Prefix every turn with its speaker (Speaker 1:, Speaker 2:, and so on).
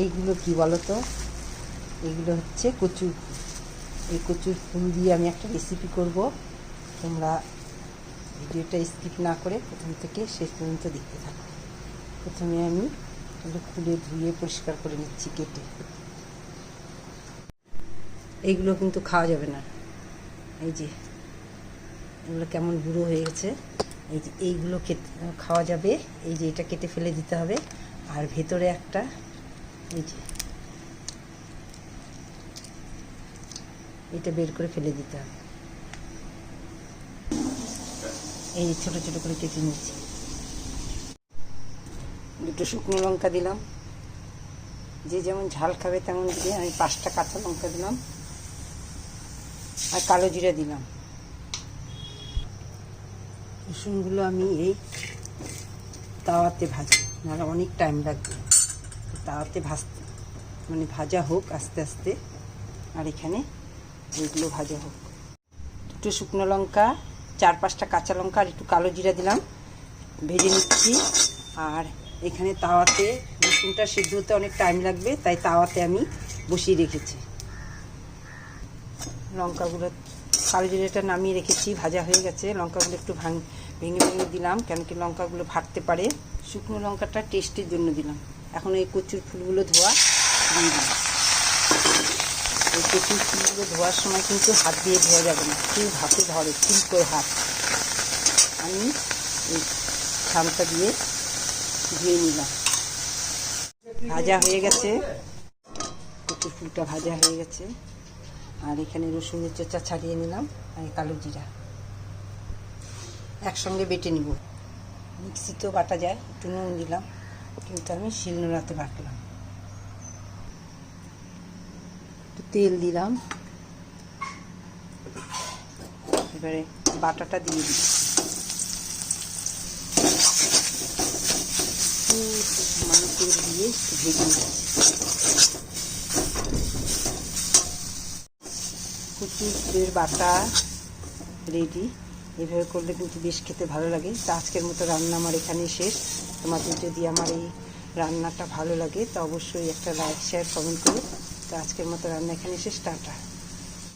Speaker 1: এইগুলো কি বলো তো এইগুলো হচ্ছে কচুর ফুল এই কচুর ফুল দিয়ে আমি একটা রেসিপি করব। তোমরা ভিডিওটা স্কিপ না করে প্রথম থেকে শেষ পর্যন্ত দেখতে থাকো। প্রথমে আমি এগুলো খুলে ধুয়ে পরিষ্কার করে নিচ্ছি কেটে। এইগুলো কিন্তু খাওয়া যাবে না। এই যে, এগুলো কেমন বুড়ো হয়ে গেছে। এই যে, এইগুলো খেতে, খাওয়া যাবে। এই যে, এটা কেটে ফেলে দিতে হবে। আর ভেতরে একটা এটা বের করে ফেলে দিতে হবে। এই ছোটো ছোটো করে কেটে নিচ্ছি। দুটো শুকনো লঙ্কা দিলাম। যে যেমন ঝাল খাবে তেমন দিয়ে আমি পাঁচটা কাঁচা লঙ্কা দিলাম। আর কালো জিরা দিলাম। রসুনগুলো আমি এই তাওয়াতে ভাজি নাহলে অনেক টাইম লাগবে। তাওয়াতে ভাজতে মানে ভাজা হোক আস্তে আস্তে। আর এখানে এইগুলো ভাজা হোক। দুটো শুকনো লঙ্কা চার পাঁচটা কাঁচা লঙ্কা আর একটু কালো জিরা দিলাম, ভেজে নিচ্ছি। আর এখানে তাওয়াতে রসুনটা সিদ্ধ হতে অনেক টাইম লাগবে, তাই তাওয়াতে আমি বসিয়ে রেখেছি। লঙ্কাগুলো, কালো জিরাটা নামিয়ে রেখেছি, ভাজা হয়ে গেছে। লঙ্কাগুলো একটু ভাঙ, ভেঙে ভেঙে দিলাম, কেন কি লঙ্কাগুলো ফাটতে পারে। শুকনো লঙ্কাটা টেস্টের জন্য দিলাম। এখন এই কচুর ফুলগুলো ধোয়া এই কচুর ফুলগুলো ধোয়ার সময় কিন্তু হাত দিয়ে ধোয়া যাবে না। কেউ হাতে ধরে করে হাত। আমি এই ছামটা দিয়ে ধুয়ে নিলাম। ভাজা হয়ে গেছে। কচুর ফুলটা ভাজা হয়ে গেছে। আর এখানে রসুনের চোচা ছাড়িয়ে নিলাম আর কালো জিরা। একসঙ্গে বেটে নিব। মিক্সিতেও বাটা যায়, একটু নুন দিলাম। কিন্তু আমি শিলনোড়াতে বাটলাম তেল দিলাম। এবারে বাটাটা দিয়ে দিচ্ছি। সামান্য তেল দিয়ে ভেজে কুচির বাটা রেডি এভাবে করলে কিন্তু বেশ খেতে ভালো লাগে। তো আজকের মতো রান্না আমার এখানেই শেষ। তোমাদের যদি আমার এই রান্নাটা ভালো লাগে, তো অবশ্যই একটা লাইক শেয়ার কমেন্ট করো। তো আজকের মতো রান্না এখানে শেষ, টাটা।